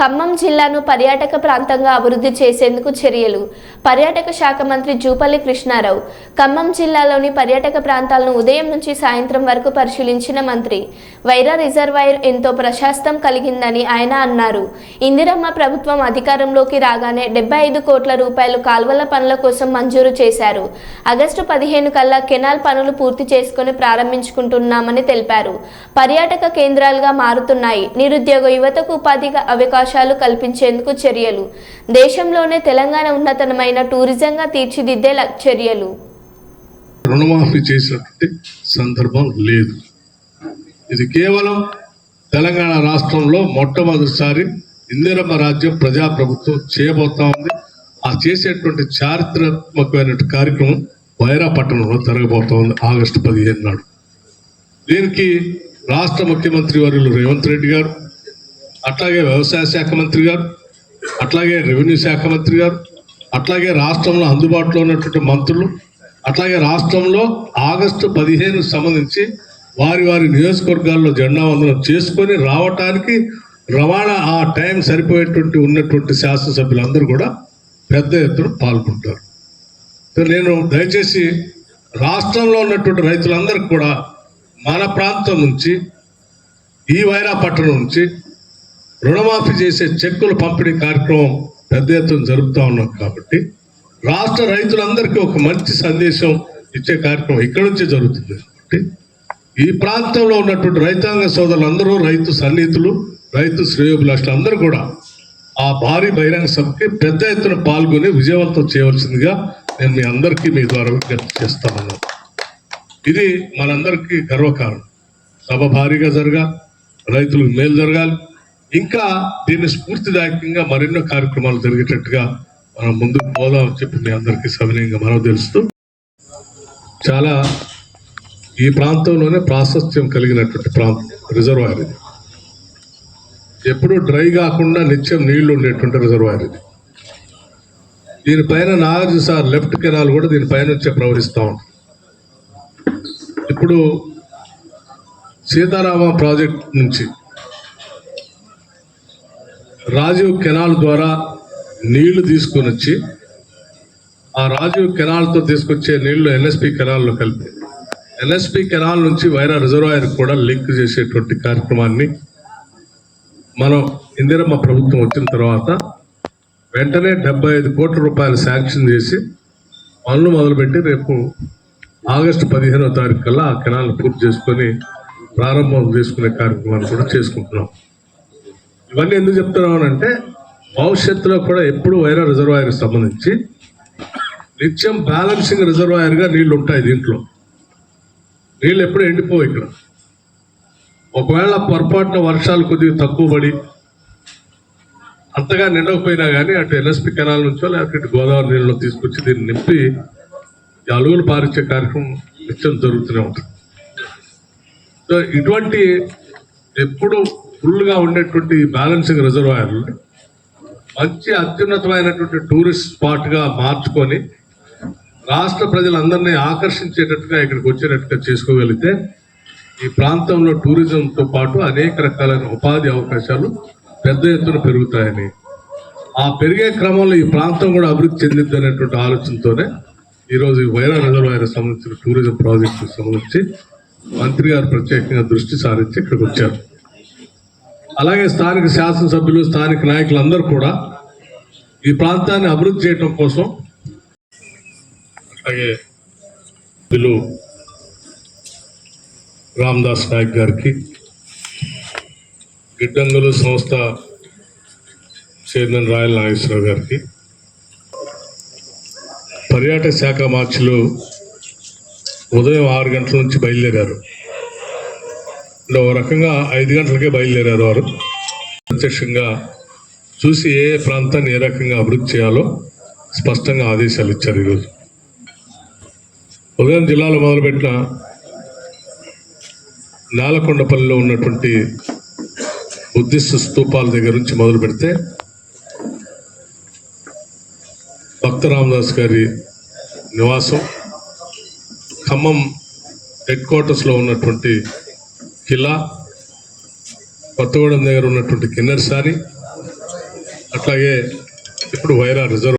ఖమ్మం జిల్లాను పర్యాటక ప్రాంతంగా అభివృద్ధి చేసేందుకు చర్యలు. పర్యాటక శాఖ మంత్రి జూపల్లి కృష్ణారావు ఖమ్మం జిల్లాలోని పర్యాటక ప్రాంతాలను ఉదయం నుంచి సాయంత్రం వరకు పరిశీలించిన మంత్రి. వైరా రిజర్వాయర్ ఎంతో ప్రశాస్తం కలిగిందని ఆయన అన్నారు. ఇందిరమ్మ ప్రభుత్వం అధికారంలోకి రాగానే డెబ్బై ఐదు కోట్ల రూపాయలు కాల్వల పనుల కోసం మంజూరు చేశారు. ఆగస్టు పదిహేను కల్లా కెనాల్ పనులు పూర్తి చేసుకుని ప్రారంభించుకుంటున్నామని తెలిపారు. పర్యాటక కేంద్రాలుగా మారుతున్నాయి. నిరుద్యోగ యువతకు ఉపాధిగా అవకాశాలు కల్పించేందుకు చర్యలు. దేశంలోనే తెలంగాణ ఉన్నతమైన టూరిజంగా తీర్చిదిద్దే చర్యలు. రుణమాఫీ చేసినటువంటి సందర్భం లేదు. ఇది కేవలం తెలంగాణ రాష్ట్రంలో మొట్టమొదటిసారి ఇందిరమ్మ రాజ్యం ప్రజాప్రభుత్వం చేయబోతా ఉంది. ఆ చేసేటువంటి చారిత్రాత్మకమైన కార్యక్రమం వైరాపట్టణంలో జరగబోతా ఉంది ఆగస్టు పదిహేను నాడు. దీనికి రాష్ట్ర ముఖ్యమంత్రి వర్యులు రేవంత్ రెడ్డి గారు అట్లాగే వ్యవసాయ శాఖ మంత్రి గారు అట్లాగే రెవెన్యూ శాఖ మంత్రి గారు అట్లాగే రాష్ట్రంలో అందుబాటులో ఉన్నటువంటి మంత్రులు అట్లాగే రాష్ట్రంలో ఆగస్టు పదిహేను సంబంధించి వారి వారి నియోజకవర్గాల్లో జెండా వందనం చేసుకొని రావటానికి రవాణా ఆ టైం సరిపోయేటువంటి ఉన్నటువంటి శాసనసభ్యులందరూ కూడా పెద్ద ఎత్తున పాల్గొంటారు. సో నేను దయచేసి రాష్ట్రంలో ఉన్నటువంటి రైతులందరికీ కూడా మన ప్రాంతం నుంచి ఈ వైరాపట్నం నుంచి రుణమాఫీ చేసే చెక్కుల పంపిణీ కార్యక్రమం పెద్ద ఎత్తున జరుపుతా ఉన్నాం కాబట్టి రాష్ట్ర రైతులందరికీ ఒక మంచి సందేశం ఇచ్చే కార్యక్రమం ఇక్కడ నుంచే జరుగుతుంది కాబట్టి ఈ ప్రాంతంలో ఉన్నటువంటి రైతాంగ సోదరులందరూ రైతు సన్నిహితులు రైతు శ్రేయోభిలాషులు అందరూ కూడా ఆ భారీ బహిరంగ సభకి పెద్ద ఎత్తున పాల్గొని విజయవంతం చేయవలసిందిగా నేను మీ అందరికీ మీ ద్వారా విజ్ఞప్తి చేస్తాను ఇది మనందరికీ గర్వకారణం. సభ భారీగా జరగాలి రైతులకు మేలు జరగాలి. ఇంకా దీన్ని స్ఫూర్తిదాయకంగా మరెన్నో కార్యక్రమాలు జరిగేటట్టుగా మనం ముందుకు పోదామని చెప్పి మీ అందరికీ సవినయంగా మనం తెలుస్తూ చాలా ఈ ప్రాంతంలోనే ప్రాశస్త్యం కలిగినటువంటి ప్రాంతం రిజర్వాయర్ ఇది. ఎప్పుడూ డ్రై కాకుండా నిత్యం నీళ్ళు ఉండేటువంటి రిజర్వాయర్ ఇది. దీనిపైన నాగార్జున సార్ లెఫ్ట్ కెనాల్ కూడా దీనిపైన వచ్చే ప్రవహిస్తూ ఉంటుంది ఇప్పుడు సీతారామ ప్రాజెక్ట్ నుంచి రాజీవ్ కెనాల్ ద్వారా నీళ్ళు తీసుకొని వచ్చి ఆ రాజీవ్ కెనాల్తో తీసుకొచ్చే నీళ్ళు ఎన్ఎస్పి కెనాల్లో కలిపి ఎన్ఎస్పి కెనాల్ నుంచి వైరా రిజర్వాయర్ కూడా లింక్ చేసేటువంటి కార్యక్రమాన్ని మనం ఇందిరమ్మ ప్రభుత్వం వచ్చిన తర్వాత వెంటనే డెబ్బై ఐదు కోట్ల రూపాయలు శాంక్షన్ చేసి పనులు మొదలుపెట్టి రేపు ఆగస్టు పదిహేనో తారీఖు కల్లా ఆ కెనాల్ పూర్తి చేసుకొని ప్రారంభం చేసుకునే కార్యక్రమాన్ని కూడా చేసుకుంటున్నాం. ఇవన్నీ ఎందుకు చెప్తున్నామనంటే భవిష్యత్తులో కూడా ఎప్పుడు వైరా రిజర్వాయర్ సంబంధించి నిత్యం బ్యాలెన్సింగ్ రిజర్వాయర్గా నీళ్ళు ఉంటాయి దీంట్లో. నీళ్ళు ఎప్పుడు ఎండిపోవు ఇక్కడ. ఒకవేళ పొరపాటున వర్షాలు కొద్దిగా తక్కువ పడి అంతగా నిండకపోయినా కానీ అటు ఎన్ఎస్పి కెనాల్ నుంచో లేకపోతే ఇటు గోదావరి నీళ్ళలో తీసుకొచ్చి దీన్ని నింపి అలుగులు పారించే కార్యక్రమం నిత్యం జరుగుతూనే ఉంటుంది. సో ఇటువంటి ఎప్పుడు ఫుల్గా ఉండేటువంటి బ్యాలెన్సింగ్ రిజర్వాయర్లు మంచి అత్యున్నతమైనటువంటి టూరిస్ట్ స్పాట్గా మార్చుకొని రాష్ట్ర ప్రజలందరినీ ఆకర్షించేటట్టుగా ఇక్కడికి వచ్చేటట్టుగా చేసుకోగలిగితే ఈ ప్రాంతంలో టూరిజంతో పాటు అనేక రకాలైన ఉపాధి అవకాశాలు పెద్ద ఎత్తున పెరుగుతాయని. ఆ పెరిగే క్రమంలో ఈ ప్రాంతం కూడా అభివృద్ధి చెందిద్ది అనేటువంటి ఆలోచనతోనే ఈరోజు ఈ వైరా రిజర్వాయర్ సంబంధించిన టూరిజం ప్రాజెక్టుకు సంబంధించి మంత్రి గారు ప్రత్యేకంగా దృష్టి సారించి ఇక్కడికి వచ్చారు. అలాగే స్థానిక శాసనసభ్యులు స్థానిక నాయకులందరూ కూడా ఈ ప్రాంతాన్ని అభివృద్ధి చేయడం కోసం అలాగే పిలు రామ్దాస్ నాయక్ గారికి గిడ్డంగులు సంస్థ చైర్మన్ రాయల్ నాగేశ్వరరావు గారికి పర్యాటక శాఖ మార్చులు ఉదయం ఆరు గంటల నుంచి బయలుదేరారు. ఓ రకంగా ఐదు గంటలకే బయలుదేరారు వారు. ప్రత్యక్షంగా చూసి ఏ ఏ ప్రాంతాన్ని ఏ రకంగా అభివృద్ధి చేయాలో స్పష్టంగా ఆదేశాలు ఇచ్చారు ఈరోజు. ఉదయం జిల్లాలో మొదలుపెట్టిన నేలకొండపల్లిలో ఉన్నటువంటి బుద్ధిస్ట్ స్తూపాల దగ్గర నుంచి మొదలు పెడితే భక్త రామదాస్ గారి నివాసం ఖమ్మం హెడ్ క్వార్టర్స్లో ఉన్నటువంటి కిలా కొత్తగూడెం దగ్గర ఉన్నటువంటి కిన్నెరసాని అట్లాగే ఇప్పుడు వైరా రిజర్వ్